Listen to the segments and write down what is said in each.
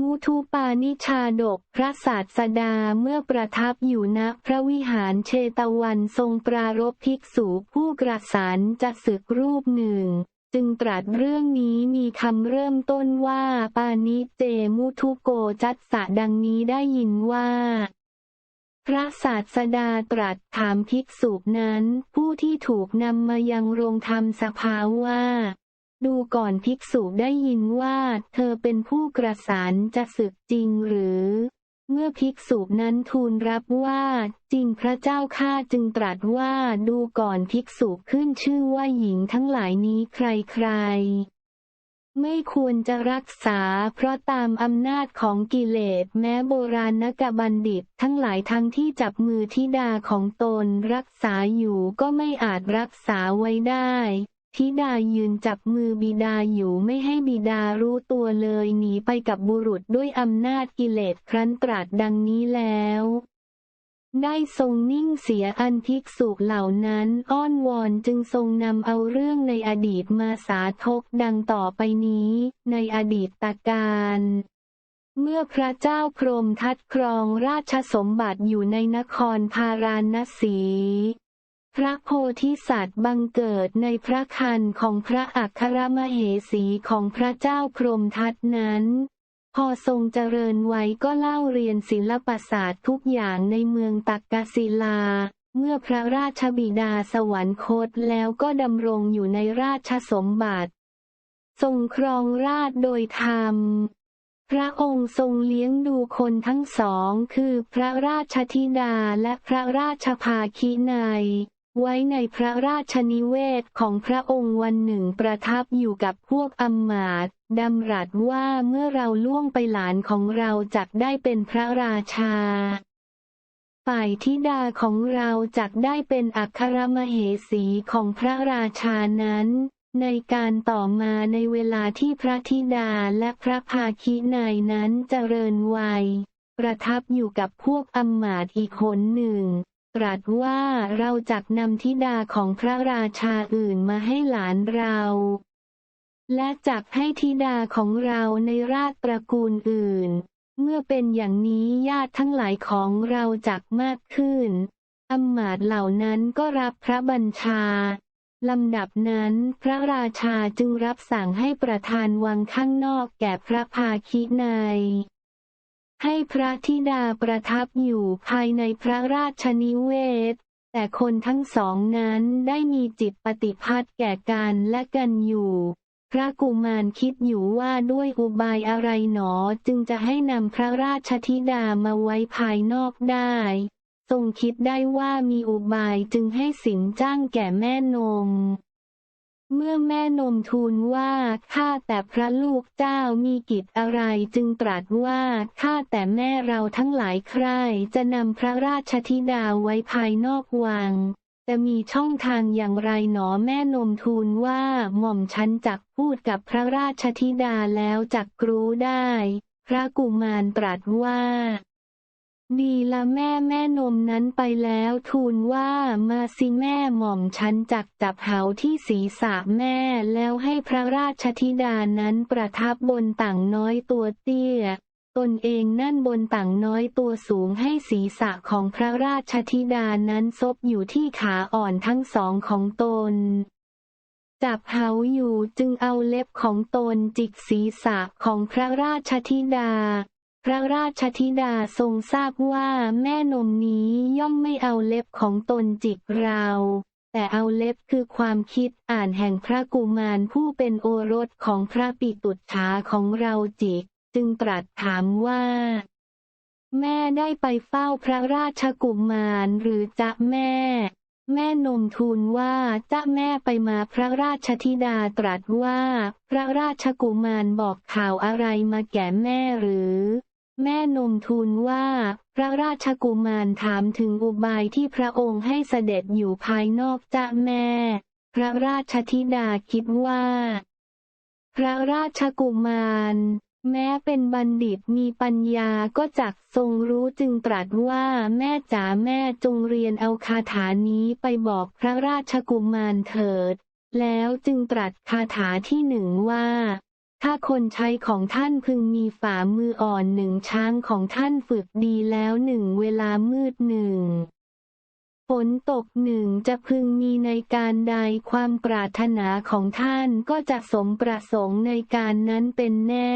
มุทุปานิชาดกพระศาสดาเมื่อประทับอยู่ณพระวิหารเชตวันทรงปรารภภิกษุผู้กระสานจะศึกรูปหนึ่ง จึงตรัสเรื่องนี้มีคำเริ่มต้นว่าปานิเจมุทุโกจัตสะดังนี้ได้ยินว่า พระศาสดาตรัสถามภิกษุนั้น ผู้ที่ถูกนำมายังโรงธรรมสภาว่า ดูก่อนภิกษุได้ยินว่าเธอเป็นผู้กระสานจะศึกจริงหรือ เมื่อภิกษุนั้นทูลรับว่าจริงพระเจ้าข้าจึงตรัสว่าดูก่อนภิกษุขึ้นชื่อว่าหญิงทั้งหลายนี้ใครๆไม่ควรจะรักษาเพราะตามอำนาจของกิเลสแม้โบราณกบัณฑิต ทั้งหลายทั้งที่จับมือธิดาของตนรักษาอยู่ก็ไม่อาจรักษาไว้ได้ ธิดายืนจับมือบิดาอยู่ไม่ให้บิดารู้ตัวเลยหนีไปกับบุรุษด้วยอำนาจกิเลสครั้นตรัสดังนี้แล้ว ได้ทรงนิ่งเสียอันภิกษุเหล่านั้นอ้อนวอนจึงทรงนำเอาเรื่องในอดีตมาสาธกดังต่อไปนี้ ในอดีตตการเมื่อพระเจ้าพรมทัดครองราชสมบัติอยู่ในนครพาราณสี พระโพธิสัตว์บังเกิดในพระคันของพระอัครมเหสีของพระเจ้าพรหมทัตนั้น พอทรงเจริญไว้ก็เล่าเรียนศิลปศาสตร์ทุกอย่างในเมืองตักกศิลา เมื่อพระราชบิดาสวรรคตแล้วก็ดำรงอยู่ในราชสมบัติ ทรงครองราชโดยธรรมพระองค์ทรงเลี้ยงดูคนทั้งสองคือพระราชธิดาและพระราชภาคีนาย ไว้ในพระราชนิเวศของพระองค์วันหนึ่งประทับอยู่กับพวกอำมาตดำรัสว่าเมื่อเราล่วงไปหลานของเราจักได้เป็นพระราชา ฝ่ายธิดาของเราจักได้เป็นอัครมเหสีของพระราชานั้น ในการต่อมาในเวลาที่พระธิดาและพระภาคีนายนั้นเจริญวัย ประทับอยู่กับพวกอำมาตอีกคนหนึ่ง ตรัสว่าเราจักนำธิดาของพระราชาอื่นมาให้หลานเรา และจักให้ธิดาของเราในราชตระกูลอื่น เมื่อเป็นอย่างนี้ญาติทั้งหลายของเราจักมากขึ้นอำมาตย์เหล่านั้นก็รับพระบัญชาลำดับนั้นพระราชาจึงรับสั่งให้ประธานวังข้างนอกแก่พระภาคีนาย ให้พระธิดาประทับอยู่ภายในพระราชนิเวศ แต่คนทั้งสองนั้นได้มีจิตปฏิพัทธ์แก่กันและกันอยู่ พระกุมารคิดอยู่ว่าด้วยอุบายอะไรหนอจึงจะให้นำพระราชธิดามาไว้ภายนอกได้ทรงคิดได้ว่ามีอุบายจึงให้สินจ้างแก่แม่นม เมื่อแม่นมทูลว่า ข้าแต่พระลูกเจ้ามีกิจอะไรจึงตรัสว่า ข้าแต่แม่เราทั้งหลายใครจะนำพระราชธิดาไว้ภายนอกวังจะมีช่องทางอย่างไรหนอแม่นมทูลว่าหม่อมฉันจักพูดกับพระราชธิดาแล้วจักรู้ได้ พระกุมารตรัสว่า ดีละแม่แม่นมนั้นไปแล้วทูลว่ามาสิแม่หม่อมฉันจักจับเหาที่ศีรษะแม่แล้วให้พระราชธิดานั้นประทับบนต่างน้อยตัวเตี้ย ตนเองนั่นบนต่างน้อยตัวสูงให้ศีรษะของพระราชธิดานั้นซบอยู่ที่ขาอ่อนทั้งสองของตนจับเหาอยู่จึงเอาเล็บของตนจิกศีรษะของพระราชธิดา พระราชธิดาทรงทราบว่าแม่นมนี้ย่อมไม่เอาเล็บของตนจิกเรา แต่เอาเล็บคือความคิดอ่านแห่งพระกุมารผู้เป็นโอรสของพระปิตุฉาของเราจิก จึงตรัสถามว่า แม่ได้ไปเฝ้าพระราชกุมารหรือจะแม่ แม่นมทูลว่าจ้าแม่ไปมาพระราชธิดาตรัสว่า พระราชกุมารบอกข่าวอะไรมาแก่แม่หรือ แม่นมทูลว่า พระราชกุมารถามถึงอุบายที่พระองค์ให้เสด็จอยู่ภายนอกจ้าแม่ พระราชธิดาคิดว่า พระราชกุมาร แม้เป็นบัณฑิตมีปัญญาก็จักทรงรู้จึงตรัสว่าแม่จ๋าแม่จงเรียนเอาคาถานี้ไปบอกพระราชกุมารเถิด แล้วจึงตรัสคาถาที่หนึ่งว่า ถ้าคนใช้ของท่านพึงมีฝ่ามืออ่อนหนึ่งช้างของท่านฝึกดีแล้วหนึ่งเวลามืดหนึ่งฝนตกหนึ่งจะพึงมีในการใดความปรารถนาของท่านก็จะสมประสงค์ในการนั้นเป็นแน่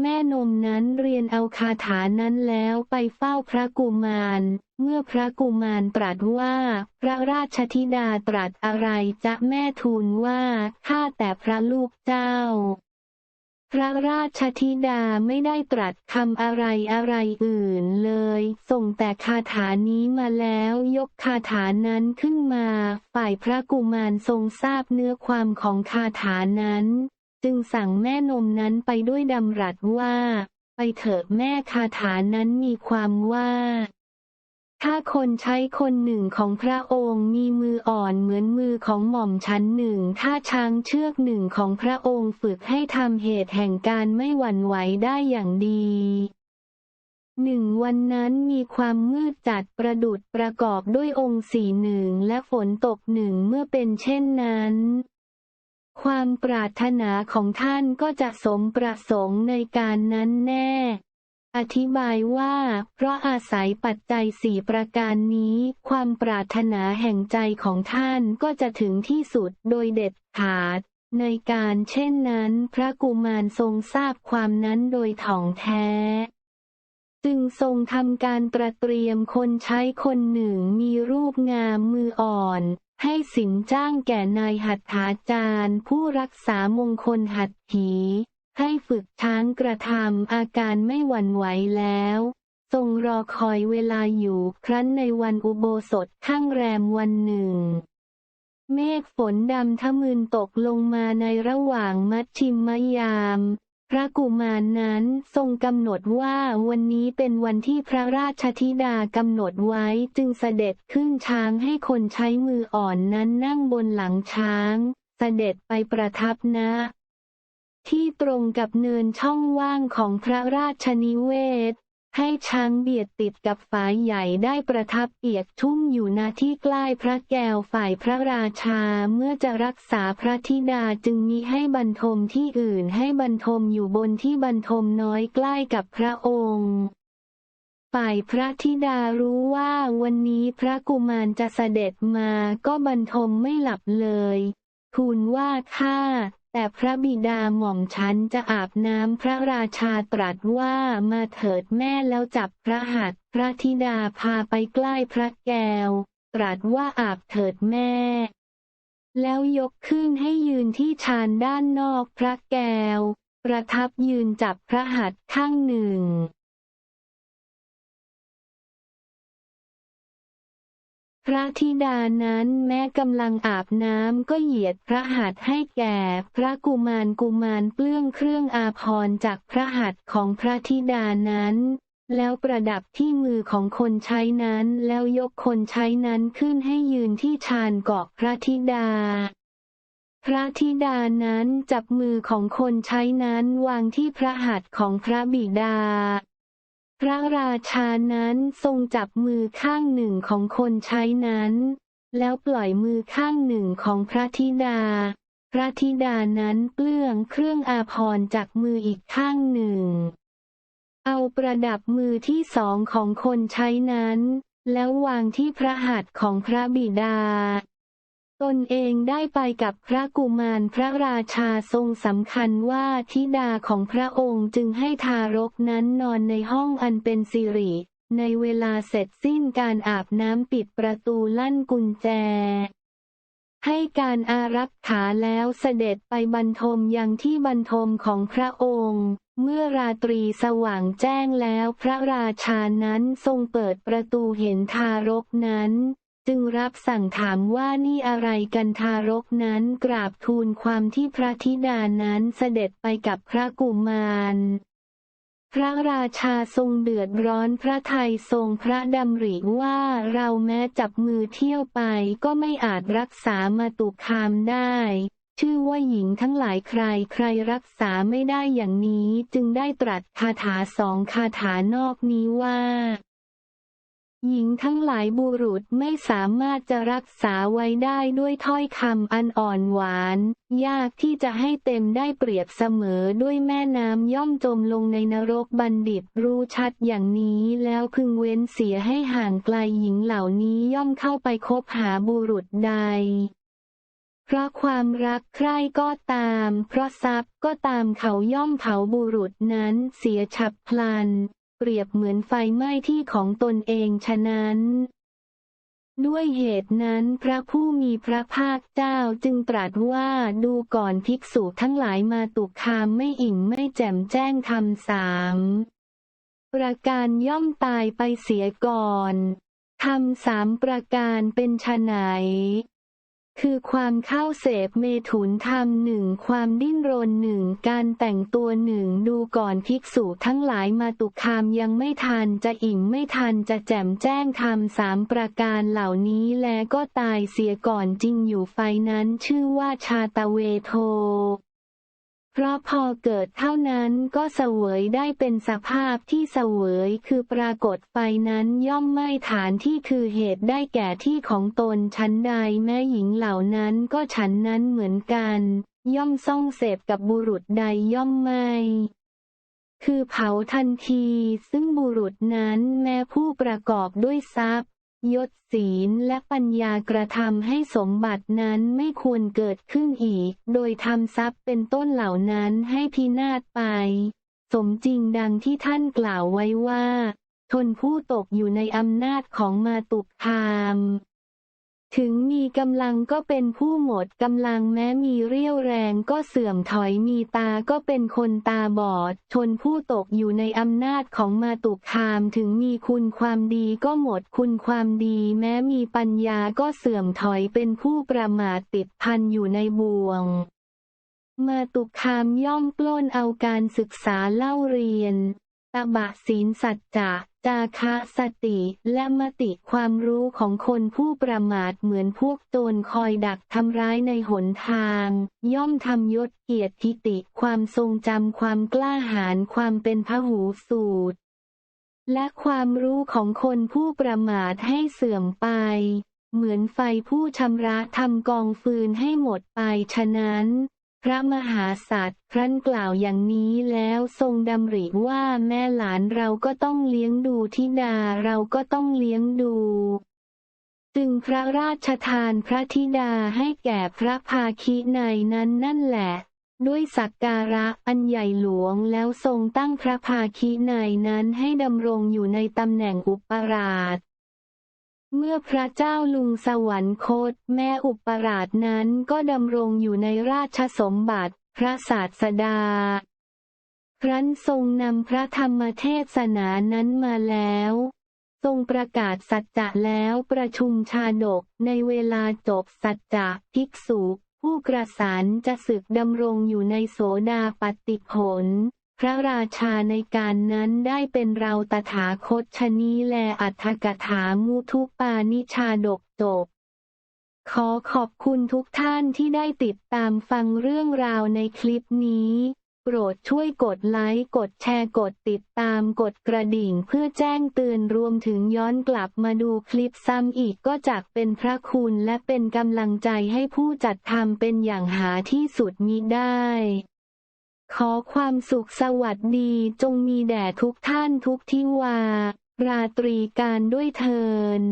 แม่นมนั้นเรียนเอาคาถานั้นแล้วไปเฝ้าพระกุมาร เมื่อพระกุมารตรัสว่า พระราชธิดาตรัสอะไรจะแม่ทูลว่าข้าแต่พระลูกเจ้า พระราชธิดาไม่ได้ตรัสคำอะไรอะไรอื่นเลย ส่งแต่คาถานี้มาแล้วยกคาถานั้นขึ้นมา ฝ่ายพระกุมารทรงทราบเนื้อความของคาถานั้น จึงสั่งแม่นมนั้นไปด้วยดำรัสว่า ไปเถิดแม่คาถานั้นมีความว่า ถ้าคนใช้คนหนึ่งของพระองค์มีมืออ่อนเหมือนมือของหม่อมชั้นหนึ่ง ถ้าช้างเชือกหนึ่งของพระองค์ฝึกให้ทำเหตุแห่งการไม่หวั่นไหวได้อย่างดีหนึ่งวันนั้นมีความมืดจัดประดุดประกอบด้วยองค์สีหนึ่งและฝนตกหนึ่งเมื่อเป็นเช่นนั้น ความปรารถนาของท่านก็จะสมประสงค์ในการนั้นแน่ อธิบายว่า เพราะอาศัยปัจจัยสี่ประการนี้ ความปรารถนาแห่งใจของท่านก็จะถึงที่สุดโดยเด็ดขาด ในการเช่นนั้น พระกุมารทรงทราบความนั้นโดยถ่องแท้ จึงทรงทำการตระเตรียมคนใช้คนหนึ่งมีรูปงามมืออ่อน ให้สินจ้างแก่นายหัตถาจารย์ ผู้รักษามงคลหัตถี ให้ฝึกช้างกระทำอาการไม่หวั่นไหวแล้วทรงรอคอยเวลาอยู่ครั้นในวันอุโบสถข้างแรมวันหนึ่ง เมฆฝนดำทะมึนตกลงมาในระหว่างมัชชิมมยาม พระกุมารนั้นทรงกำหนดว่าวันนี้เป็นวันที่พระราชธิดากำหนดไว้จึงเสด็จขึ้นช้างให้คนใช้มืออ่อนนั้นนั่งบนหลังช้าง เสด็จไปประทับณ ที่ตรงกับเนินช่องว่างของพระราชนิเวศ ให้ช้างเบียดติดกับฝายใหญ่ได้ประทับเอียกทุ่มอยู่ณที่ใกล้พระแก้วฝ่ายพระราชาเมื่อจะรักษาพระธิดาจึงมิให้บรรทมที่อื่นให้บรรทมอยู่บนที่บรรทมน้อยใกล้กับพระองค์ฝ่ายพระธิดารู้ว่าวันนี้พระกุมารจะเสด็จมาก็บรรทมไม่หลับเลยทูลว่าข้า แต่พระบิดาหม่อมฉันจะอาบน้ำพระราชาตรัสว่ามาเถิดแม่แล้วจับพระหัตถ์พระธิดาพาไปใกล้พระแก้ว ตรัสว่าอาบเถิดแม่ แล้วยกขึ้นให้ยืนที่ชานด้านนอกพระแก้ว ประทับยืนจับพระหัตถ์ข้างหนึ่ง พระธิดานั้นแม้กำลังอาบน้ำก็เหยียดพระหัตถ์ให้แก่ พระกุมารกุมารเปลื้องเครื่องอาภรณ์จากพระหัตถ์ของพระธิดานั้น แล้วประดับที่มือของคนใช้นั้นแล้วยกคนใช้นั้นขึ้นให้ยืนที่ชานเกาะพระธิดา พระธิดานั้นจับมือของคนใช้นั้นวางที่พระหัตถ์ของพระบิดา พระราชานั้นทรงจับมือข้างหนึ่งของคนใช้นั้น แล้วปล่อยมือข้างหนึ่งของพระธิดา พระธิดานั้นเปลื้องเครื่องอาภรณ์จากมืออีกข้างหนึ่ง เอาประดับมือที่สองของคนใช้นั้น แล้ววางที่พระหัตถ์ของพระบิดา ตนเองได้ไปกับพระกุมารพระราชาทรงสำคัญว่าธิดาของพระองค์จึงให้ทารกนั้นนอนในห้องอันเป็นสิริ ในเวลาเสร็จสิ้นการอาบน้ำปิดประตูลั่นกุญแจ ให้การอารักขาแล้วเสด็จไปบรรทมยังที่บรรทมของพระองค์ เมื่อราตรีสว่างแจ้งแล้วพระราชานั้นทรงเปิดประตูเห็นทารกนั้น จึงรับสั่งถามว่านี่อะไรกันทารกนั้นกราบทูลความที่พระธิดานั้นเสด็จไปกับพระกุมารพระราชาทรงเดือดร้อนพระไทยทรงพระดำริว่าเราแม้จับมือเที่ยวไปก็ไม่อาจรักษามาตุคามได้ ชื่อว่าหญิงทั้งหลายใครใครรักษาไม่ได้อย่างนี้จึงได้ตรัสคาถาสองคาถานอกนี้ว่า หญิงทั้งหลายบุรุษไม่สามารถจะรักษาไว้ได้ด้วยถ้อยคำอันอ่อนหวาน ยากที่จะให้เต็มได้เปรียบเสมอด้วยแม่น้ำย่อมจมลงในนรกบัณฑิตรู้ชัดอย่างนี้แล้วพึงเว้นเสียให้ห่างไกลหญิงเหล่านี้ย่อมเข้าไปคบหาบุรุษใดเพราะความรักใคร่ก็ตาม เพราะทรัพย์ก็ตามเขาย่อมเผาบุรุษนั้นเสียฉับพลัน เปรียบเหมือนไฟไหม้ที่ของตนเองฉะนั้น ด้วยเหตุนั้นพระผู้มีพระภาคเจ้าจึงตรัสว่าดูก่อนภิกษุทั้งหลายมาตุคามไม่อิ่มไม่แจ่มแจ้งคำสามประการย่อมตายไปเสียก่อนคำสามประการเป็นไฉน คือความเข้าเสพเมถุนธรรมหนึ่งความดิ้นรนหนึ่งการแต่งตัวหนึ่งดูก่อนภิกษุทั้งหลายมาตุคามยังไม่ทันจะอิ่มไม่ทันจะแจ่มแจ้งธรรมสามประการเหล่านี้แลก็ตายเสียก่อนจริงอยู่ไฟนั้นชื่อว่าชาตเวโท เพราะพอเกิดเท่านั้นก็เสวยได้เป็นสภาพที่เสวยคือปรากฏไฟนั้นย่อมไม่ฐานที่คือเหตุได้แก่ที่ของตนชั้นใดแม้หญิงเหล่านั้นก็ฉันนั้นเหมือนกัน ย่อมซ่องเสพกับบุรุษใดย่อมไม่คือเผาทันที ซึ่งบุรุษนั้นแม้ผู้ประกอบด้วยทรัพย์ ยศศีลและปัญญากระทำให้สมบัตินั้นไม่ควรเกิดขึ้นอีก โดยทำทรัพย์เป็นต้นเหล่านั้นให้พินาศไป สมจริงดังที่ท่านกล่าวไว้ว่า ทนผู้ตกอยู่ในอำนาจของมาตุคาม ถึงมีกำลังก็เป็นผู้หมดกำลังแม้มีเรี่ยวแรงก็เสื่อมถอยมีตาก็เป็นคนตาบอด ชนผู้ตกอยู่ในอำนาจของมาตุคามถึงมีคุณความดีก็หมดคุณความดี แม้มีปัญญาก็เสื่อมถอยเป็นผู้ประมาทติดพันอยู่ในบ่วง มาตุคามย่อมปล้นเอาการศึกษาเล่าเรียนตบะศีลสัจจะ จาคะสติและมติความรู้ของคนผู้ประมาทเหมือนพวกโจรคอยดักทำร้ายในหนทาง ย่อมทำยศเกียรติติความทรงจำความกล้าหาญความเป็นพหูสูตร และความรู้ของคนผู้ประมาทให้เสื่อมไปเหมือนไฟผู้ชำระทำกองฟืนให้หมดไปฉะนั้น พระมหาสัตว์ครั้นกล่าวอย่างนี้แล้วทรงดำริว่าแม่หลานเราก็ต้องเลี้ยงดูธิดาเราก็ต้องเลี้ยงดู จึงพระราชทานพระธิดาให้แก่พระภาคีในนั้นนั่นแหละ ด้วยสักการะอันใหญ่หลวงแล้วทรงตั้งพระภาคีในนั้นให้ดำรงอยู่ในตำแหน่งอุปราช เมื่อพระเจ้าลุงสวรรคต แม่อุปราชนั้นก็ดำรงอยู่ในราชสมบัติ พระศาสดา ครั้นทรงนำพระธรรมเทศนานั้นมาแล้ว ทรงประกาศสัจจะแล้วประชุมชาดกในเวลาจบสัจจะภิกษุ ผู้กระสานจะศึกดำรงอยู่ในโสดาปติผล พระราชาในการนั้นได้เป็นเราตถาคตชนีแลอัฏฐกถามุทุปานิชาดกจบ ขอขอบคุณทุกท่านที่ได้ติดตามฟังเรื่องราวในคลิปนี้ โปรดช่วยกดไลค์ กดแชร์กดติดตามกดกระดิ่งเพื่อแจ้งเตือนรวมถึงย้อนกลับมาดูคลิปซ้ำอีกก็จักเป็นพระคุณและเป็นกำลังใจให้ผู้จัดทำเป็นอย่างหาที่สุดมิได้ ขอความสุขสวัสดีจงมีแด่ทุกท่านทุกที่วา ราตรีการด้วยเทิน